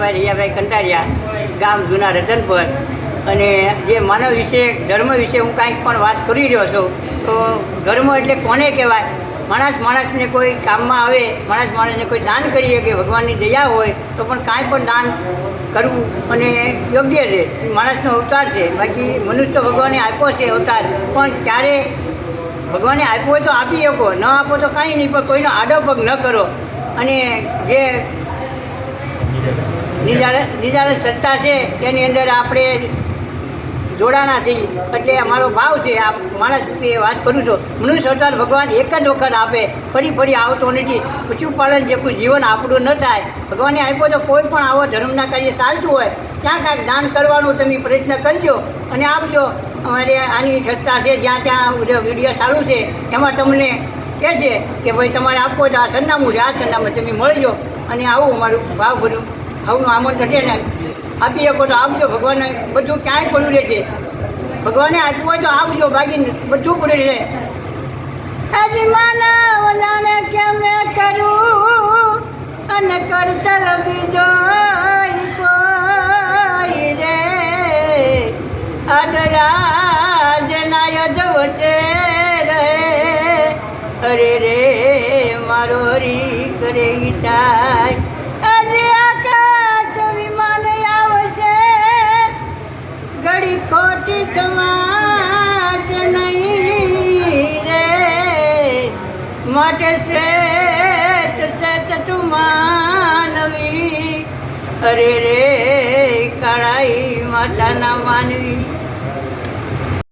ભાઈ રૈયાભાઈ કંટારિયા ગામ જૂના રતનપુર અને જે માનવ વિશે, ધર્મ વિશે હું કાંઈક પણ વાત કરી રહ્યો છું, તો ધર્મ એટલે કોને કહેવાય? માણસ માણસને કોઈ કામમાં આવે, માણસ માણસને કોઈ દાન કરીએ કે ભગવાનની દયા હોય, તો પણ કાંઈ પણ દાન કરવું અને યોગ્ય છે. એ માણસનો અવતાર છે. બાકી મનુષ્ય ભગવાને આપ્યો છે અવતાર. પણ ક્યારે ભગવાને આપ્યો હોય તો આપી શકો, ન આપો તો કાંઈ નહીં, પણ કોઈનો આડો પગ ન કરો. અને જે નિજાળ સત્તા છે, એની અંદર આપણે જોડાણા છીએ. એટલે અમારો ભાવ છે, આ માણસ એ વાત કરું છું. મનુષ્ય અવતાર ભગવાન એક જ વખત આપે, ફરી ફરી આવતો નથી. પશુપાલન જે કોઈ જીવન આપણું ન થાય, ભગવાને આપ્યો તો કોઈ પણ આવો ધર્મના કાર્ય ચાલતું હોય ત્યાં કાંઈક દાન કરવાનું તમે પ્રયત્ન કરજો અને આપજો. અમારે આની સત્તા છે, જ્યાં ત્યાં વીડિયો ચાલુ છે, એમાં તમને કહે છે કે ભાઈ તમારે આપવો તો આ સરનામું છે, આ સરનામું તમે મળજો અને આવું અમારું ભાવ ભર્યું ભાવનું આમંત્રણ છે ને, આપી શકો તો આપજો ભગવાનને બધું ક્યાંય પડ્યું રહે છે ભગવાને આપ્યું હોય તો આપજો, બાકી બધું પડ્યું રહે. જાણે કેમ કરું? અને કરતર બીજો કોઈ રે? અદરાજ નાયજ જવ રહે મારો રી કરે થાય અરે આકાશ વિમાન આવશે. ઘડી ખોટી સમાજ નહીં રે. માટે શ્રેષ્ઠ શ્રેષ્ઠ તું માનવી. અરે રે, કાળાઈ માતાના માનવી.